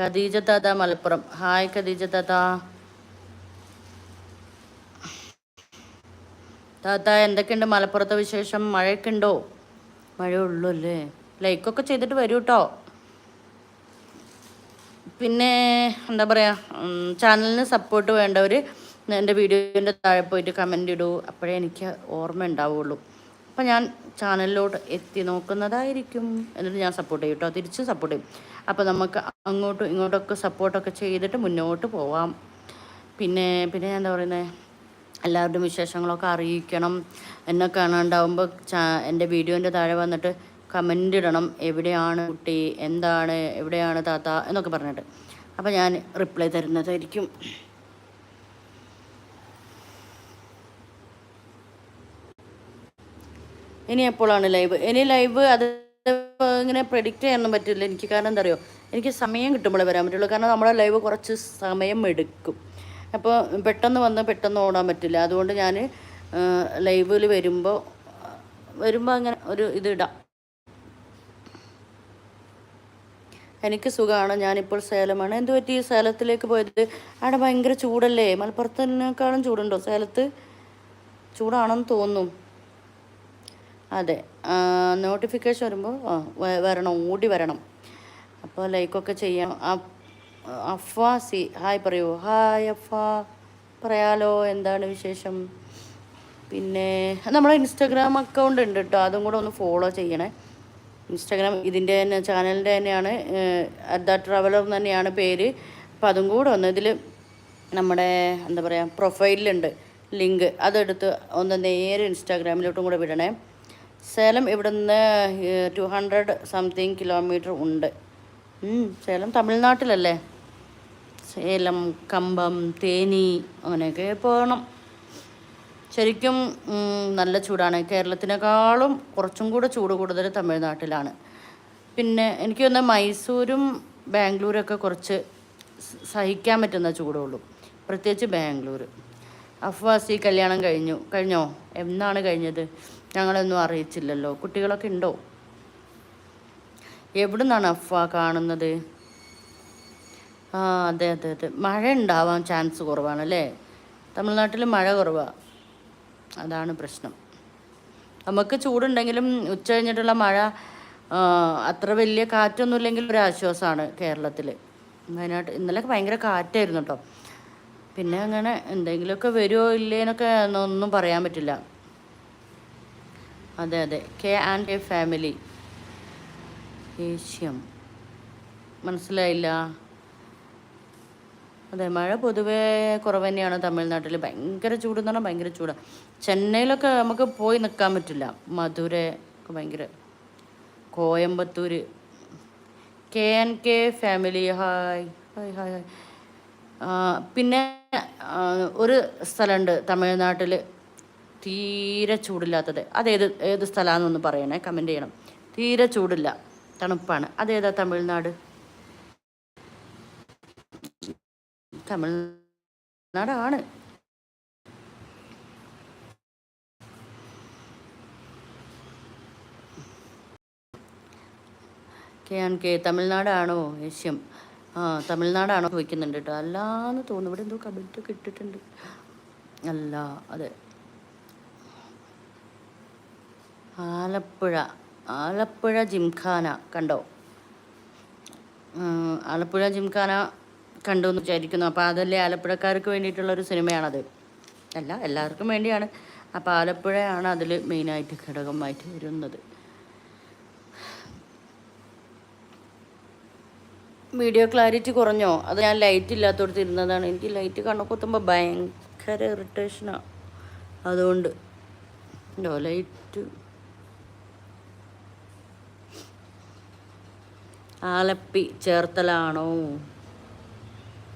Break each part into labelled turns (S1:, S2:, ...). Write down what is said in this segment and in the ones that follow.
S1: ഖദീജ ദാദ മലപ്പുറം. ഹായ് ഖദീജ താത്ത താത്ത എന്തൊക്കെയുണ്ട് മലപ്പുറത്തെ വിശേഷം? മഴയൊക്കെ ഉണ്ടോ മഴ ഉള്ളൂ അല്ലേ ലൈക്കൊക്കെ ചെയ്തിട്ട് വരൂ കേട്ടോ പിന്നെ എന്താ പറയുക ചാനലിന് സപ്പോർട്ട് വേണ്ടവർ എന്റെ വീഡിയോന്റെ താഴെ പോയിട്ട് കമന്റ് ഇടൂ. അപ്പോഴേ എനിക്ക് ഓർമ്മ ഉണ്ടാവുള്ളൂ അപ്പോൾ ഞാൻ ചാനലിലോട്ട് എത്തി നോക്കുന്നതായിരിക്കും. എന്നിട്ട് ഞാൻ സപ്പോർട്ട് ചെയ്യും കേട്ടോ തിരിച്ച് സപ്പോർട്ട് ചെയ്യും. അപ്പോൾ നമുക്ക് അങ്ങോട്ടും ഇങ്ങോട്ടൊക്കെ സപ്പോർട്ടൊക്കെ ചെയ്തിട്ട് മുന്നോട്ട് പോവാം. പിന്നെ പിന്നെ ഞാൻ എന്താ പറയുന്നത് എല്ലാവരുടെയും വിശേഷങ്ങളൊക്കെ അറിയിക്കണം. എന്നെ കാണാണ്ടാവുമ്പോൾ ചാ എന്റെ വീഡിയോന്റെ താഴെ വന്നിട്ട് കമന്റ് ഇടണം. എവിടെയാണ് കുട്ടി? എന്താണ്? എവിടെയാണ് താത്ത? എന്നൊക്കെ പറഞ്ഞിട്ട്. അപ്പോൾ ഞാൻ റിപ്ലൈ തരുന്നതായിരിക്കും. ഇനി എപ്പോഴാണ് ലൈവ്? ഇനി ലൈവ് അത് ഇങ്ങനെ പ്രെഡിക്റ്റ് ചെയ്യാനൊന്നും പറ്റില്ല. എനിക്ക് കാരണം എന്താ അറിയോ? എനിക്ക് സമയം കിട്ടുമ്പോഴേ വരാൻ പറ്റുള്ളൂ. കാരണം നമ്മുടെ ലൈവ് കുറച്ച് സമയം എടുക്കും. അപ്പോൾ പെട്ടെന്ന് വന്ന് പെട്ടെന്ന് ഓടാൻ പറ്റില്ല. അതുകൊണ്ട് ഞാൻ ലൈവിൽ വരുമ്പോൾ വരുമ്പോൾ അങ്ങനെ ഒരു ഇത് ഇടാം. എനിക്ക് സുഖമാണ്. ഞാനിപ്പോൾ സേലമാണ്. എന്ത് പറ്റി? സേലത്തിലേക്ക് പോയത്? അവിടെ ഭയങ്കര ചൂടല്ലേ? മലപ്പുറത്തിനേക്കാളും ചൂടുണ്ടോ? സേലത്ത്? ചൂടാണെന്ന് തോന്നും അതെ. നോട്ടിഫിക്കേഷൻ വരുമ്പോൾ വരണം ഓടി വരണം. അപ്പോൾ ലൈക്കൊക്കെ ചെയ്യണം അഫ്വാ സി ഹായ് പറയൂ. ഹായ് അഫ്വാ. പറയാലോ എന്താണ് വിശേഷം? പിന്നെ നമ്മൾ ഇൻസ്റ്റാഗ്രാം അക്കൗണ്ട് ഉണ്ട് കേട്ടോ അതും കൂടെ ഒന്ന് ഫോളോ ചെയ്യണേ. ഇൻസ്റ്റാഗ്രാം ഇതിന്റെ തന്നെ ചാനലിന്റെ തന്നെയാണ്. അദ്ദ ട്രാവലർ തന്നെയാണ് പേര്. അപ്പം അതും കൂടെ ഒന്ന് ഇതിൽ നമ്മുടെ എന്താ പറയുക പ്രൊഫൈലിലുണ്ട് ലിങ്ക്. അതെടുത്ത് ഒന്ന് നേരെ ഇൻസ്റ്റാഗ്രാമിലോട്ടും കൂടെ വിടണേ. സേലം ഇവിടുന്ന് ടു ഹൺഡ്രഡ് സംതിങ് കിലോമീറ്റർ ഉണ്ട്. സേലം തമിഴ്നാട്ടിലല്ലേ? സേലം കമ്പം തേനി അങ്ങനെയൊക്കെ പോകണം ശരിക്കും നല്ല ചൂടാണ്. കേരളത്തിനേക്കാളും കുറച്ചും കൂടെ ചൂട് കൂടുതൽ തമിഴ്നാട്ടിലാണ്. പിന്നെ എനിക്ക് തന്നെ മൈസൂരും ബാംഗ്ലൂരൊക്കെ കുറച്ച് സഹിക്കാൻ പറ്റുന്ന ചൂടുള്ളൂ. പ്രത്യേകിച്ച് ബാംഗ്ലൂർ അഫ്വാസി കല്യാണം കഴിഞ്ഞു. കഴിഞ്ഞോ? എന്നാണ് കഴിഞ്ഞത്? ഞങ്ങളൊന്നും അറിയിച്ചില്ലല്ലോ. കുട്ടികളൊക്കെ ഉണ്ടോ? എവിടെ നിന്നാണ് അഫ്വ കാണുന്നത്? ആ അതെ അതെ അതെ. മഴ ഉണ്ടാവാൻ ചാൻസ് കുറവാണ് അല്ലേ? തമിഴ്നാട്ടിൽ മഴ കുറവാണ് അതാണ് പ്രശ്നം. നമുക്ക് ചൂടുണ്ടെങ്കിലും ഉച്ച കഴിഞ്ഞിട്ടുള്ള മഴ അത്ര വലിയ കാറ്റൊന്നും ഇല്ലെങ്കിൽ ഒരു ആശ്വാസമാണ് കേരളത്തിൽ വയനാട്ട് ഇന്നലെ ഭയങ്കര കാറ്റായിരുന്നു കേട്ടോ പിന്നെ അങ്ങനെ എന്തെങ്കിലുമൊക്കെ വരുമോ ഇല്ലേന്നൊക്കെ ഒന്നും പറയാൻ പറ്റില്ല. അതെ അതെ. K and A family. ഏഷ്യം മനസ്സിലായില്ല? അതെ മഴ പൊതുവേ കുറവ് തന്നെയാണ് തമിഴ്നാട്ടിൽ ഭയങ്കര ചൂട് എന്ന് പറഞ്ഞാൽ ഭയങ്കര ചൂടാണ് ചെന്നൈയിലൊക്കെ നമുക്ക് പോയി നിൽക്കാൻ പറ്റില്ല. മധുര ഒക്കെ ഭയങ്കര. Coimbatore K N K family. Hi hi hi hi. പിന്നെ ഒരു സ്ഥലമുണ്ട് തമിഴ്നാട്ടിൽ തീരെ ചൂടില്ലാത്തത്. അതേത് ഏത് സ്ഥലമാണെന്നൊന്ന് പറയണേ കമന്റ് ചെയ്യണം. തീരെ ചൂടില്ല തണുപ്പാണ്. അതേതാ തമിഴ്നാട്? തമിഴ്നാടാണ്. കെ ആൻ കെ തമിഴ്നാടാണോ? ഏഷ്യം ആ തമിഴ്നാടാണോ ചോദിക്കുന്നുണ്ട് കേട്ടോ. അല്ലാന്ന് തോന്നുന്നു. ഇവിടെ എന്തോ കമന്റൊക്കെ ഇട്ടിട്ടുണ്ട്. അല്ല അതെ. ആലപ്പുഴ ആലപ്പുഴ ജിംഖാന കണ്ടോ? ആലപ്പുഴ ജിംഖാന കണ്ടു എന്ന് വിചാരിക്കുന്നു. അപ്പോൾ അതല്ലേ ആലപ്പുഴക്കാർക്ക് വേണ്ടിയിട്ടുള്ളൊരു സിനിമയാണത്. അല്ല എല്ലാവർക്കും വേണ്ടിയാണ്. അപ്പോൾ ആലപ്പുഴയാണ് അതിൽ മെയിനായിട്ട് ഘടകമായിട്ട് വരുന്നത്. വീഡിയോ ക്ലാരിറ്റി കുറഞ്ഞോ? അത് ഞാൻ ലൈറ്റ് ഇല്ലാത്തടത്ത് ഇരുന്നതാണ്. എനിക്ക് ലൈറ്റ് കണ്ണു കുത്തുമ്പോൾ ഭയങ്കര ഇറിറ്റേഷനാണ് അതുകൊണ്ട് ലൈറ്റ് ആലപ്പി ചേർത്തലാണോ?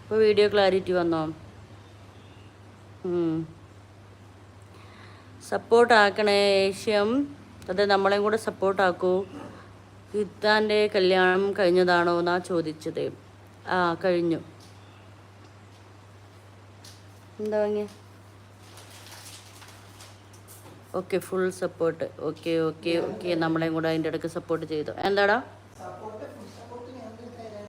S1: ഇപ്പോൾ വീഡിയോ ക്ലാരിറ്റി വന്നോ? സപ്പോർട്ട് ആക്കണേ ഏഷ്യം. അത് നമ്മളെയും കൂടെ സപ്പോർട്ടാക്കൂ ഇത്താന്റെ കല്യാണം കഴിഞ്ഞതാണോ എന്നാ ചോദിച്ചത്. ആ കഴിഞ്ഞു. എന്താ വാങ്ങിയ? Okay full support okay okay okay നമ്മളെയും കൂടെ അതിന്റെ ഇടയ്ക്ക് സപ്പോർട്ട് ചെയ്തു. എന്താടാ?